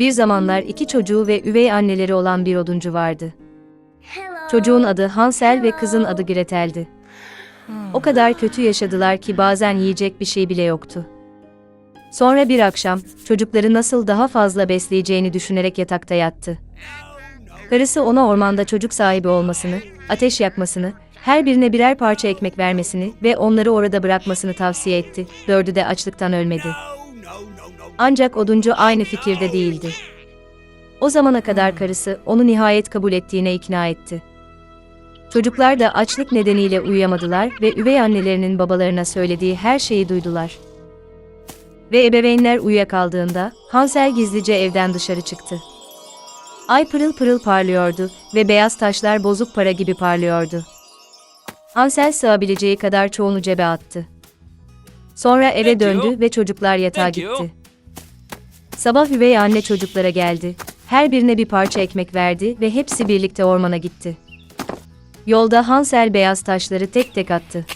Bir zamanlar iki çocuğu ve üvey anneleri olan bir oduncu vardı. Çocuğun adı Hansel ve kızın adı Gretel'di. O kadar kötü yaşadılar ki bazen yiyecek bir şey bile yoktu. Sonra bir akşam, çocukları nasıl daha fazla besleyeceğini düşünerek yatakta yattı. Karısı ona ormanda çocuk sahibi olmasını, ateş yakmasını, her birine birer parça ekmek vermesini ve onları orada bırakmasını tavsiye etti. Dördü de açlıktan ölmedi. Ancak oduncu aynı fikirde değildi. O zamana kadar karısı onu nihayet kabul ettiğine ikna etti. Çocuklar da açlık nedeniyle uyuyamadılar ve üvey annelerinin babalarına söylediği her şeyi duydular. Ve ebeveynler uyuyakaldığında Hansel gizlice evden dışarı çıktı. Ay pırıl pırıl parlıyordu ve beyaz taşlar bozuk para gibi parlıyordu. Hansel sığabileceği kadar çoğunu cebe attı. Sonra eve döndü ve çocuklar yatağa gitti. Sabah üvey anne çocuklara geldi. Her birine bir parça ekmek verdi ve hepsi birlikte ormana gitti. Yolda Hansel beyaz taşları tek tek attı.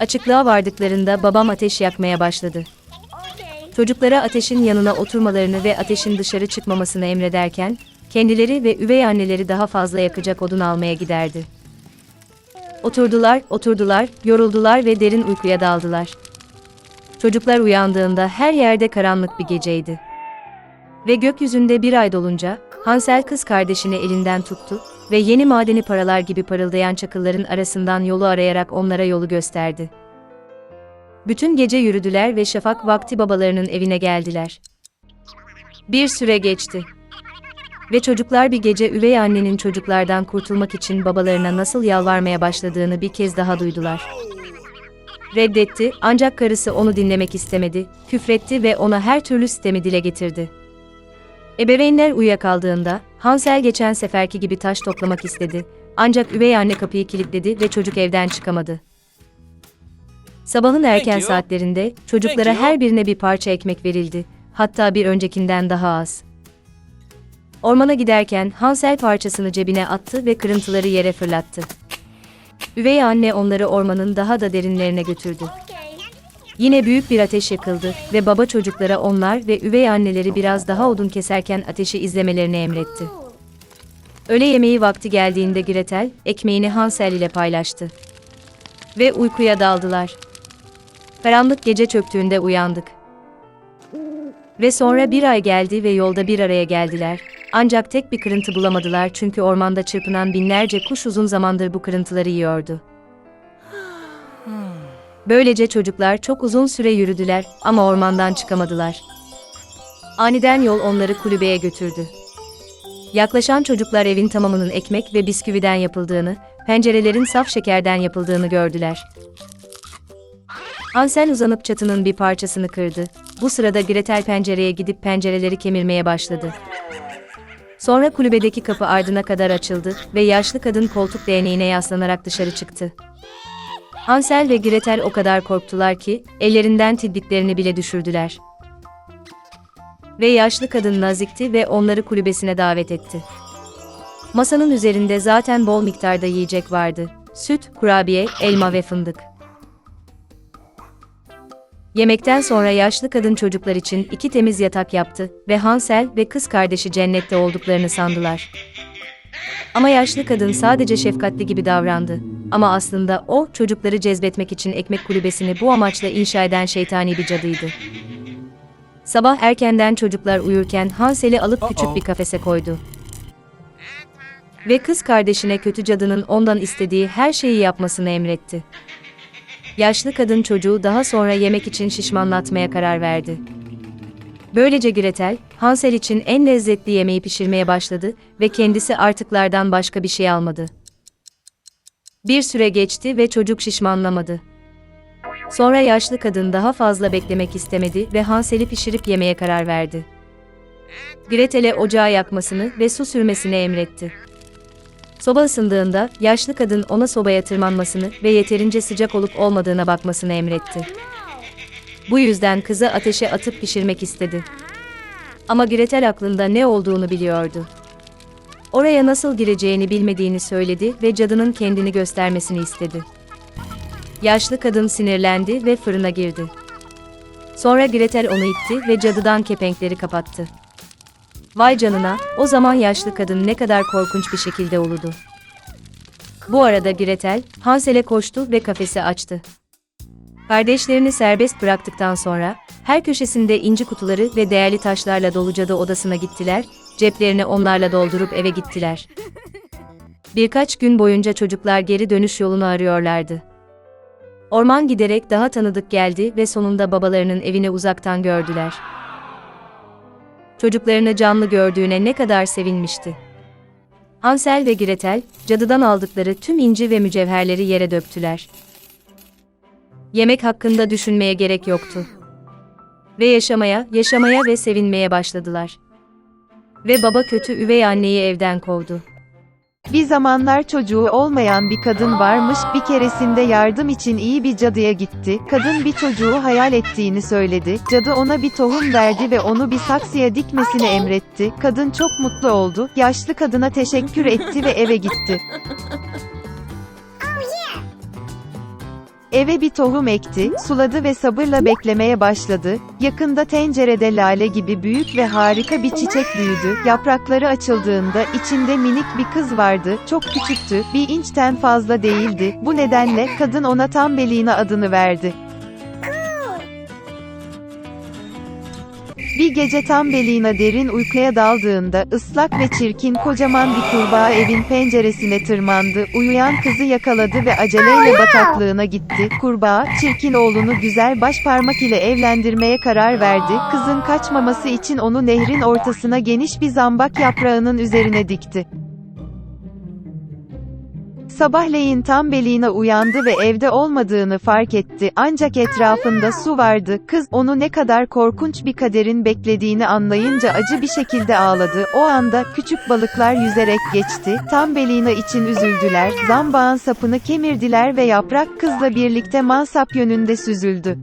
Açıklığa vardıklarında babam ateş yakmaya başladı. Çocuklara ateşin yanına oturmalarını ve ateşin dışarı çıkmamasını emrederken, kendileri ve üvey anneleri daha fazla yakacak odun almaya giderdi. Oturdular, oturdular, yoruldular ve derin uykuya daldılar. Çocuklar uyandığında her yerde karanlık bir geceydi. Ve gökyüzünde bir ay dolunca, Hansel kız kardeşini elinden tuttu ve yeni madeni paralar gibi parıldayan çakılların arasından yolu arayarak onlara yolu gösterdi. Bütün gece yürüdüler ve şafak vakti babalarının evine geldiler. Bir süre geçti. Ve çocuklar bir gece üvey annenin çocuklardan kurtulmak için babalarına nasıl yalvarmaya başladığını bir kez daha duydular. Reddetti ancak karısı onu dinlemek istemedi, küfretti ve ona her türlü sistemi dile getirdi. Ebeveynler uyuyakaldığında Hansel geçen seferki gibi taş toplamak istedi. Ancak üvey anne kapıyı kilitledi ve çocuk evden çıkamadı. Sabahın erken saatlerinde çocuklara her birine bir parça ekmek verildi. Hatta bir öncekinden daha az. Ormana giderken Hansel parçasını cebine attı ve kırıntıları yere fırlattı. Üvey anne onları ormanın daha da derinlerine götürdü. Yine büyük bir ateş yakıldı ve baba çocuklara onlar ve üvey anneleri biraz daha odun keserken ateşi izlemelerini emretti. Öğle yemeği vakti geldiğinde Gretel, ekmeğini Hansel ile paylaştı. Ve uykuya daldılar. Karanlık gece çöktüğünde uyandık. Ve sonra bir ay geldi ve yolda bir araya geldiler. Ancak tek bir kırıntı bulamadılar çünkü ormanda çırpınan binlerce kuş uzun zamandır bu kırıntıları yiyordu. Böylece çocuklar çok uzun süre yürüdüler ama ormandan çıkamadılar. Aniden yol onları kulübeye götürdü. Yaklaşan çocuklar evin tamamının ekmek ve bisküviden yapıldığını, pencerelerin saf şekerden yapıldığını gördüler. Hansel uzanıp çatının bir parçasını kırdı. Bu sırada Gretel pencereye gidip pencereleri kemirmeye başladı. Sonra kulübedeki kapı ardına kadar açıldı ve yaşlı kadın koltuk değneğine yaslanarak dışarı çıktı. Hansel ve Gretel o kadar korktular ki ellerinden tilbiklerini bile düşürdüler. Ve yaşlı kadın nazikti ve onları kulübesine davet etti. Masanın üzerinde zaten bol miktarda yiyecek vardı. Süt, kurabiye, elma ve fındık. Yemekten sonra yaşlı kadın çocuklar için iki temiz yatak yaptı ve Hansel ve kız kardeşi cennette olduklarını sandılar. Ama yaşlı kadın sadece şefkatli gibi davrandı. Ama aslında o, çocukları cezbetmek için ekmek kulübesini bu amaçla inşa eden şeytani bir cadıydı. Sabah erkenden çocuklar uyurken Hansel'i alıp küçük bir kafese koydu. Ve kız kardeşine kötü cadının ondan istediği her şeyi yapmasını emretti. Yaşlı kadın çocuğu daha sonra yemek için şişmanlatmaya karar verdi. Böylece Gretel, Hansel için en lezzetli yemeği pişirmeye başladı ve kendisi artıklardan başka bir şey almadı. Bir süre geçti ve çocuk şişmanlamadı. Sonra yaşlı kadın daha fazla beklemek istemedi ve Hansel'i pişirip yemeye karar verdi. Gretel'e ocağı yakmasını ve su sürmesini emretti. Soba ısındığında yaşlı kadın ona sobaya tırmanmasını ve yeterince sıcak olup olmadığına bakmasını emretti. Bu yüzden kızı ateşe atıp pişirmek istedi. Ama Gretel aklında ne olduğunu biliyordu. Oraya nasıl gireceğini bilmediğini söyledi ve cadının kendini göstermesini istedi. Yaşlı kadın sinirlendi ve fırına girdi. Sonra Gretel onu itti ve cadıdan kepenkleri kapattı. Vay canına, o zaman yaşlı kadın ne kadar korkunç bir şekilde uludu. Bu arada Gretel, Hansel'e koştu ve kafesi açtı. Kardeşlerini serbest bıraktıktan sonra, her köşesinde inci kutuları ve değerli taşlarla dolu cadı odasına gittiler, ceplerini onlarla doldurup eve gittiler. Birkaç gün boyunca çocuklar geri dönüş yolunu arıyorlardı. Orman giderek daha tanıdık geldi ve sonunda babalarının evini uzaktan gördüler. Çocuklarını canlı gördüğüne ne kadar sevinmişti. Hansel ve Gretel, cadıdan aldıkları tüm inci ve mücevherleri yere döktüler. Yemek hakkında düşünmeye gerek yoktu. Ve yaşamaya, yaşamaya ve sevinmeye başladılar. Ve baba kötü üvey anneyi evden kovdu. Bir zamanlar çocuğu olmayan bir kadın varmış, bir keresinde yardım için iyi bir cadıya gitti. Kadın bir çocuğu hayal ettiğini söyledi. Cadı ona bir tohum verdi ve onu bir saksıya dikmesini emretti. Kadın çok mutlu oldu. Yaşlı kadına teşekkür etti ve eve gitti. Eve bir tohum ekti, suladı ve sabırla beklemeye başladı. Yakında tencerede lale gibi büyük ve harika bir çiçek büyüdü. Yaprakları açıldığında içinde minik bir kız vardı. Çok küçüktü, bir inçten fazla değildi. Bu nedenle kadın ona Tambelina adını verdi. Bir gece Tambelina derin uykuya daldığında ıslak ve çirkin kocaman bir kurbağa evin penceresine tırmandı. Uyuyan kızı yakaladı ve aceleyle bataklığına gitti. Kurbağa, çirkin oğlunu güzel baş parmak ile evlendirmeye karar verdi. Kızın kaçmaması için onu nehrin ortasına geniş bir zambak yaprağının üzerine dikti. Sabahleyin Tambelina uyandı ve evde olmadığını fark etti. Ancak etrafında su vardı. Kız, onu ne kadar korkunç bir kaderin beklediğini anlayınca acı bir şekilde ağladı. O anda, küçük balıklar yüzerek geçti. Tambelina için üzüldüler. Zambağın sapını kemirdiler ve yaprak kızla birlikte mansap yönünde süzüldü.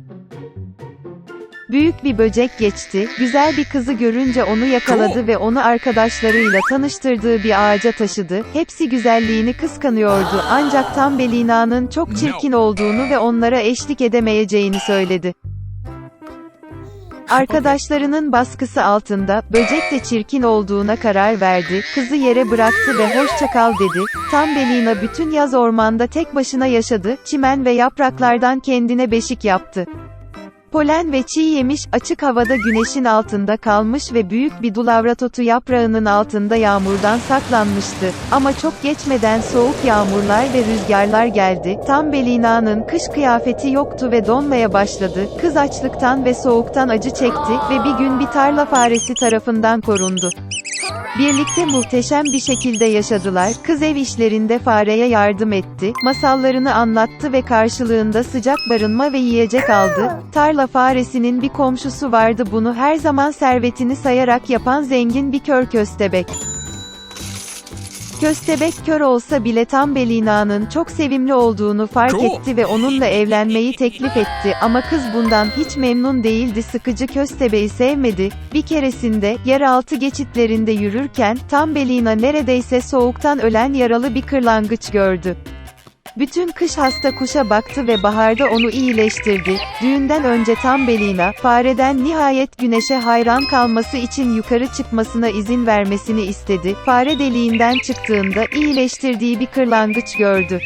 Büyük bir böcek geçti, güzel bir kızı görünce onu yakaladı ve onu arkadaşlarıyla tanıştırdığı bir ağaca taşıdı. Hepsi güzelliğini kıskanıyordu ancak Tambelina'nın çok çirkin olduğunu ve onlara eşlik edemeyeceğini söyledi. Arkadaşlarının baskısı altında, böcek de çirkin olduğuna karar verdi, kızı yere bıraktı ve hoşça kal dedi. Tambelina bütün yaz ormanda tek başına yaşadı, çimen ve yapraklardan kendine beşik yaptı. Polen ve çiğ yemiş, açık havada güneşin altında kalmış ve büyük bir dulavratotu yaprağının altında yağmurdan saklanmıştı. Ama çok geçmeden soğuk yağmurlar ve rüzgarlar geldi. Tam Belina'nın kış kıyafeti yoktu ve donmaya başladı. Kız açlıktan ve soğuktan acı çekti ve bir gün bir tarla faresi tarafından korundu. Birlikte muhteşem bir şekilde yaşadılar. Kız ev işlerinde fareye yardım etti, masallarını anlattı ve karşılığında sıcak barınma ve yiyecek aldı. Tarla faresinin bir komşusu vardı bunu her zaman servetini sayarak yapan zengin bir kör köstebek. Köstebek kör olsa bile tam Belina'nın çok sevimli olduğunu fark Cool. etti ve onunla evlenmeyi teklif etti ama kız bundan hiç memnun değildi sıkıcı köstebeği sevmedi. Bir keresinde, yeraltı geçitlerinde yürürken, tam Belina neredeyse soğuktan ölen yaralı bir kırlangıç gördü. Bütün kış hasta kuşa baktı ve baharda onu iyileştirdi. Düğünden önce tam Belina, fareden nihayet güneşe hayran kalması için yukarı çıkmasına izin vermesini istedi. Fare deliğinden çıktığında iyileştirdiği bir kırlangıç gördü.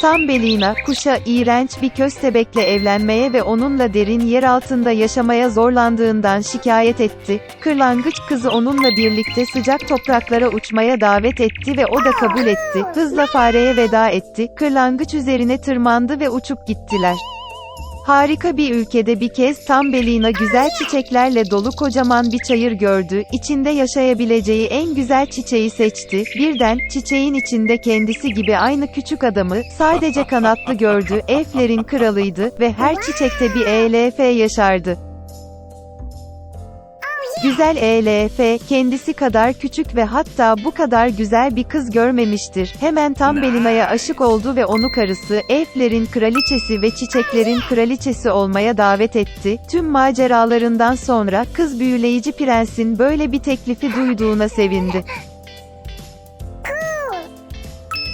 Tam Belina, kuşa iğrenç bir köstebekle evlenmeye ve onunla derin yer altında yaşamaya zorlandığından şikayet etti. Kırlangıç kızı onunla birlikte sıcak topraklara uçmaya davet etti ve o da kabul etti. Hızla fareye veda etti. Kırlangıç üzerine tırmandı ve uçup gittiler. Harika bir ülkede bir kez tam Belina güzel çiçeklerle dolu kocaman bir çayır gördü. İçinde yaşayabileceği en güzel çiçeği seçti. Birden, çiçeğin içinde kendisi gibi aynı küçük adamı, sadece kanatlı gördü. Elflerin kralıydı ve her çiçekte bir ELF yaşardı. Güzel ELF, kendisi kadar küçük ve hatta bu kadar güzel bir kız görmemiştir. Hemen tam Belina'ya aşık oldu ve onu karısı, elflerin kraliçesi ve çiçeklerin kraliçesi olmaya davet etti. Tüm maceralarından sonra, kız büyüleyici prensin böyle bir teklifi duyduğuna sevindi.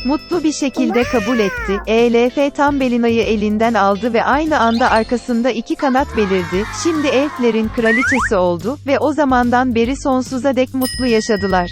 Mutlu bir şekilde kabul etti. ELF Tambelina'yı elinden aldı ve aynı anda arkasında iki kanat belirdi. Şimdi elflerin kraliçesi oldu ve o zamandan beri sonsuza dek mutlu yaşadılar.